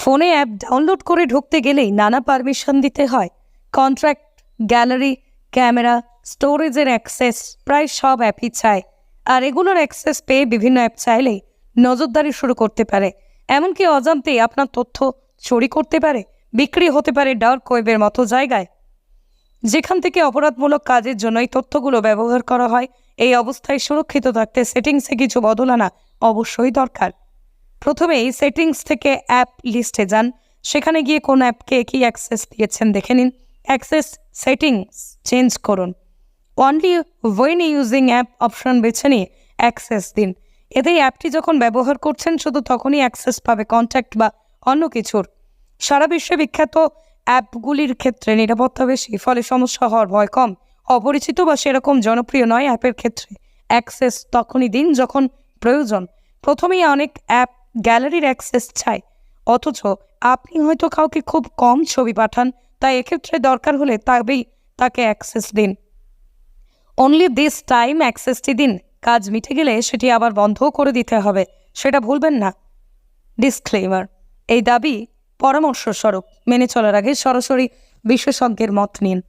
ফোনে app download করে ঢুকতে গেলেই নানা পারমিশন দিতে হয়। কন্ট্রাক্ট, গ্যালারি, ক্যামেরা, স্টোরেজের অ্যাক্সেস প্রায় সব অ্যাপই চায়। আর এগুলোর অ্যাক্সেস পেয়ে বিভিন্ন অ্যাপ চাইলেই নজরদারি শুরু করতে পারে। এমনকি অজান্তেই আপনার তথ্য চুরি করতে পারে, বিক্রি হতে পারে ডার্ক ওয়েবের মতো জায়গায়। যেখান থেকে অপরাধমূলক কাজের জন্য এই তথ্যগুলো ব্যবহার করা হয়, এই অবস্থায় সুরক্ষিত থাকতে সেটিংসে কিছু বদল আনা অবশ্যই দরকার। প্রথমে এই সেটিংস থেকে অ্যাপ লিস্টে যান। সেখানে গিয়ে কোন অ্যাপকে কী অ্যাক্সেস দিয়েছেন দেখে নিন। অ্যাক্সেস সেটিংস চেঞ্জ করুন। Only when using app option বেছে নিয়ে অ্যাক্সেস দিন। এতে অ্যাপটি যখন ব্যবহার করছেন, শুধু তখনই অ্যাক্সেস পাবে কন্ট্যাক্ট বা অন্য কিছুর। সারা বিশ্বে বিখ্যাত অ্যাপগুলির ক্ষেত্রে নিরাপত্তা বেশি, ফলে সমস্যা হওয়ার ভয় কম। অপরিচিত বা সেরকম জনপ্রিয় নয় অ্যাপের ক্ষেত্রে। অ্যাক্সেস তখনই দিন যখন প্রয়োজন। প্রথমেই অনেক অ্যাপ গ্যালারির অ্যাক্সেস চায় অথচ আপনি হয়তো কাউকে খুব কম ছবি পাঠান, তাই এক্ষেত্রে দরকার হলে তবেই তাকে অ্যাক্সেস দিন। অনলি দিস টাইম অ্যাক্সেসটি দিন। কাজ মিটে গেলে সেটি আবার বন্ধও করে দিতে হবে। সেটা ভুলবেন না। ডিসক্লেমার এই দাবি পরামর্শ স্বরূপ মেনে চলার আগে সরাসরি বিশেষজ্ঞের মত নিন।